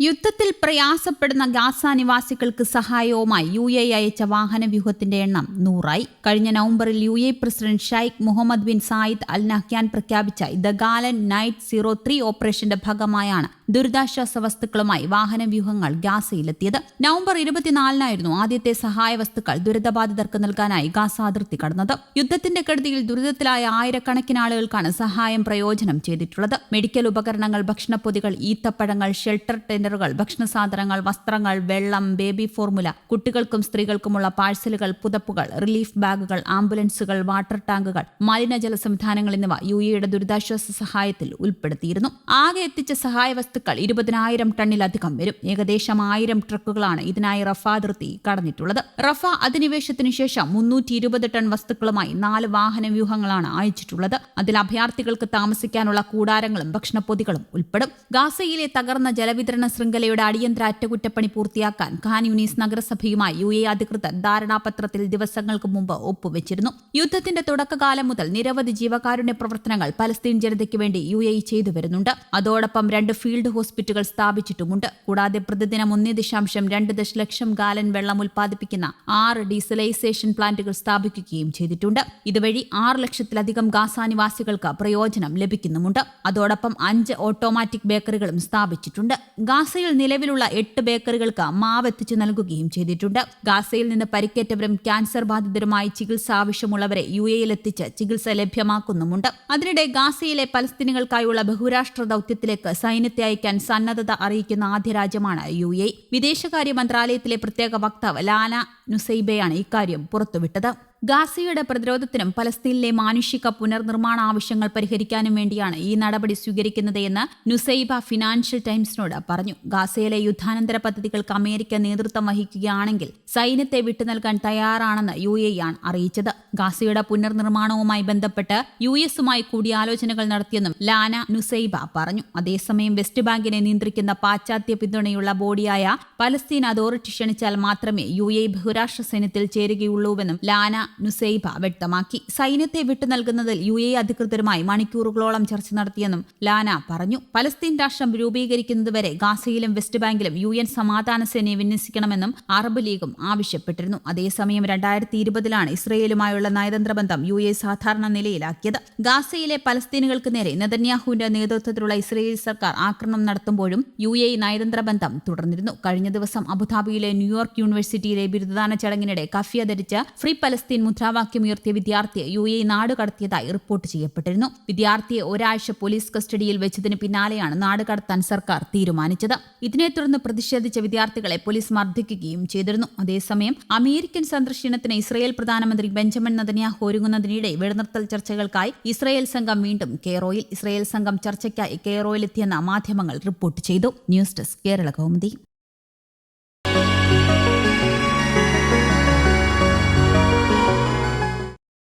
യുദ്ധത്തിൽ പ്രയാസപ്പെടുന്ന ഗാസ നിവാസികൾക്ക് സഹായവുമായി യു എ അയച്ച വാഹന വ്യൂഹത്തിന്റെ എണ്ണം നൂറായി. കഴിഞ്ഞ നവംബറിൽ U A president Sheikh Mohamed bin Zayed Al Nahyan പ്രഖ്യാപിച്ച the gallant knight zero three ഓപ്പറേഷന്റെ ഭാഗമായാണ് ദുരിതാശ്വാസ വസ്തുക്കളുമായി വാഹന വ്യൂഹങ്ങൾ ഗാസയിലെത്തിയത്. നവംബർ ഇരുപത്തിനാലിനായിരുന്നു ആദ്യത്തെ സഹായ വസ്തുക്കൾ ദുരിതബാധിതർക്ക് നൽകാനായി ഗാസ അതിർത്തി കടന്നത്. യുദ്ധത്തിന്റെ കെടുതിയിൽ ദുരിതത്തിലായ ആയിരക്കണക്കിന് ആളുകൾക്കാണ് സഹായം പ്രയോജനം ചെയ്തിട്ടുള്ളത്. മെഡിക്കൽ ഉപകരണങ്ങൾ ഭക്ഷണപ്പൊതികൾ ഈത്തപ്പഴങ്ങൾ ഷെൽട്ടർ ടെൻഡറുകൾ ഭക്ഷണ സാധനങ്ങൾ വസ്ത്രങ്ങൾ വെള്ളം ബേബി ഫോർമുല കുട്ടികൾക്കും സ്ത്രീകൾക്കുമുള്ള പാഴ്സലുകൾ പുതപ്പുകൾ റിലീഫ് ബാഗുകൾ ആംബുലൻസുകൾ വാട്ടർ ടാങ്കുകൾ മലിനജല സംവിധാനങ്ങൾ എന്നിവ യു എയുടെ ദുരിതാശ്വാസ സഹായത്തിൽ ഉൾപ്പെടുത്തിയിരുന്നു. ആകെ എത്തിച്ച സഹായ വസ്തുക്കൾ ഇരുപതിനായിരം ടണ്ണിലധികം വരും. ഏകദേശം ആയിരം ട്രക്കുകളാണ് ഇതിനായി റഫ അതിർത്തി കടന്നിട്ടുള്ളത്. റഫ അധിനിവേശത്തിനു ശേഷം മുന്നൂറ്റി ഇരുപത് ടൺ വസ്തുക്കളുമായി നാല് വാഹന വ്യൂഹങ്ങളാണ് അയച്ചിട്ടുള്ളത്. അതിൽ അഭയാർത്ഥികൾക്ക് താമസിക്കാനുള്ള കൂടാരങ്ങളും ഭക്ഷണപ്പൊതികളും ഉൾപ്പെടും. ഗാസയിലെ തകർന്ന ജലവിതരണ ശൃംഖലയുടെ അടിയന്തര അറ്റകുറ്റപ്പണി പൂർത്തിയാക്കാൻ ഖാൻ യൂനീസ് നഗരസഭയുമായി യു എ അധികൃതർ ധാരണാപത്രത്തിൽ ദിവസങ്ങൾക്ക് മുമ്പ് ഒപ്പുവെച്ചിരുന്നു. യുദ്ധത്തിന്റെ തുടക്കകാലം മുതൽ നിരവധി ജീവകാരുണ്യ പ്രവർത്തനങ്ങൾ പലസ്തീൻ ജനതയ്ക്ക് വേണ്ടി യു എ ചെയ്തു വരുന്നുണ്ട്. അതോടൊപ്പം രണ്ട് ഫീൽഡ് ഹോസ്പിറ്റലുകൾ സ്ഥാപിച്ചിട്ടുമുണ്ട്. കൂടാതെ പ്രതിദിനം ഒന്നേ ദശാംശം രണ്ട് ദശലക്ഷം ഗാലൻ വെള്ളം ഉൽപ്പാദിപ്പിക്കുന്ന ആറ് ഡീസലൈസേഷൻ പ്ലാന്റുകൾ സ്ഥാപിക്കുകയും ചെയ്തിട്ടുണ്ട്. ഇതുവഴി ആറ് ലക്ഷത്തിലധികം ഗാസ നിവാസികൾക്ക് പ്രയോജനം ലഭിക്കുന്നുമുണ്ട്. അതോടൊപ്പം അഞ്ച് ഓട്ടോമാറ്റിക് ബേക്കറികളും സ്ഥാപിച്ചിട്ടുണ്ട്. ഗാസയിൽ നിലവിലുള്ള എട്ട് ബേക്കറികൾക്ക് മാവ് എത്തിച്ചു നൽകുകയും ചെയ്തിട്ടുണ്ട്. ഗാസയിൽ നിന്ന് പരിക്കേറ്റവരും ക്യാൻസർ ബാധിതരുമായി ചികിത്സ ആവശ്യമുള്ളവരെ യു എയിലെത്തിച്ച് ചികിത്സ ലഭ്യമാക്കുന്നുമുണ്ട്. അതിനിടെ ഗാസയിലെ പലസ്തീനികൾക്കായുള്ള ബഹുരാഷ്ട്ര ദൌത്യത്തിലേക്ക് സൈന്യത്തെ അയക്കാൻ സന്നദ്ധത അറിയിക്കുന്ന ആദ്യ രാജ്യമാണ് യു എ വിദേശകാര്യ മന്ത്രാലയത്തിലെ പ്രത്യേക വക്താവ് ലാന നുസൈബയാണ് ഇക്കാര്യം പുറത്തുവിട്ടത്. ഗാസയുടെ പ്രതിരോധത്തിനും പലസ്തീനിലെ മാനുഷിക പുനർനിർമ്മാണ ആവശ്യങ്ങൾ പരിഹരിക്കാനും വേണ്ടിയാണ് ഈ നടപടി സ്വീകരിക്കുന്നത് എന്ന് നുസൈബ ഫിനാൻഷ്യൽ ടൈംസിനോട് പറഞ്ഞു. ഗാസയിലെ യുദ്ധാനന്തര പദ്ധതികൾക്ക് അമേരിക്ക നേതൃത്വം വഹിക്കുകയാണെങ്കിൽ സൈന്യത്തെ വിട്ടു നൽകാൻ തയ്യാറാണെന്ന് യു എ ആണ് അറിയിച്ചത്. ഗാസയുടെ പുനർനിർമ്മാണവുമായി ബന്ധപ്പെട്ട് യു എസുമായി കൂടിയാലോചനകൾ നടത്തിയെന്നും ലാന നുസൈബ പറഞ്ഞു. അതേസമയം വെസ്റ്റ് ബാങ്കിനെ നിയന്ത്രിക്കുന്ന പാശ്ചാത്യ പിന്തുണയുള്ള ബോഡിയായ പലസ്തീൻ അതോറിറ്റി ക്ഷണിച്ചാൽ മാത്രമേ യു എ ബഹുരാഷ്ട്ര സൈന്യത്തിൽ ചേരുകയുള്ളൂവെന്നും ലാന നുസൈബ വ്യക്തമാക്കി. സൈന്യത്തെ വിട്ടു നൽകുന്നതിൽ യു എ അധികൃതരുമായി മണിക്കൂറുകളോളം ചർച്ച നടത്തിയെന്നും ലാന പറഞ്ഞു. പലസ്തീൻ രാഷ്ട്രം രൂപീകരിക്കുന്നതുവരെ ഗാസയിലും വെസ്റ്റ് ബാങ്കിലും യു എൻ സമാധാന സേനയെ വിന്യസിക്കണമെന്നും അറബ് ലീഗും ആവശ്യപ്പെട്ടിരുന്നു. അതേസമയം രണ്ടായിരത്തി ഇരുപതിലാണ് ഇസ്രയേലുമായുള്ള നയതന്ത്ര ബന്ധം യു എ സാധാരണ നിലയിലാക്കിയത്. ഗാസയിലെ പലസ്തീനുകൾക്ക് നേരെ നെതന്യാഹുവിന്റെ നേതൃത്വത്തിലുള്ള ഇസ്രയേൽ സർക്കാർ ആക്രമണം നടത്തുമ്പോഴും യു എ നയതന്ത്ര ബന്ധം തുടർന്നിരുന്നു. കഴിഞ്ഞ ദിവസം അബുദാബിയിലെ ന്യൂയോർക്ക് യൂണിവേഴ്സിറ്റിയിലെ ബിരുദദാന ചടങ്ങിനിടെ കഫിയ ധരിച്ച ഫ്രീ പലസ്തീൻ മുദ്രാവാക്യമുയർത്തിയ വിദ്യാർത്ഥിയെ യു എ നാട് കടത്തിയതായി റിപ്പോർട്ട് ചെയ്യപ്പെട്ടിരുന്നു. വിദ്യാർത്ഥിയെ ഒരാഴ്ച പോലീസ് കസ്റ്റഡിയിൽ വെച്ചതിന് പിന്നാലെയാണ് നാട് കടത്താൻ സർക്കാർ തീരുമാനിച്ചത്. ഇതിനെ തുടർന്ന് പ്രതിഷേധിച്ച വിദ്യാർത്ഥികളെ പോലീസ് മർദ്ദിക്കുകയും ചെയ്തിരുന്നു. അതേസമയം അമേരിക്കൻ സന്ദർശനത്തിന് ഇസ്രയേൽ പ്രധാനമന്ത്രി ബെഞ്ചമിൻ നദന്യാഹു ഒരുങ്ങുന്നതിനിടെ വെടിനിർത്തൽ ചർച്ചകൾക്കായി ഇസ്രയേൽ സംഘം വീണ്ടും കേറോയിൽ ഇസ്രയേൽ സംഘം ചർച്ചയ്ക്കായി കേറോയിലെത്തിയെന്ന മാധ്യമങ്ങൾ റിപ്പോർട്ട് ചെയ്തു. News desk Kerala Kaumudi.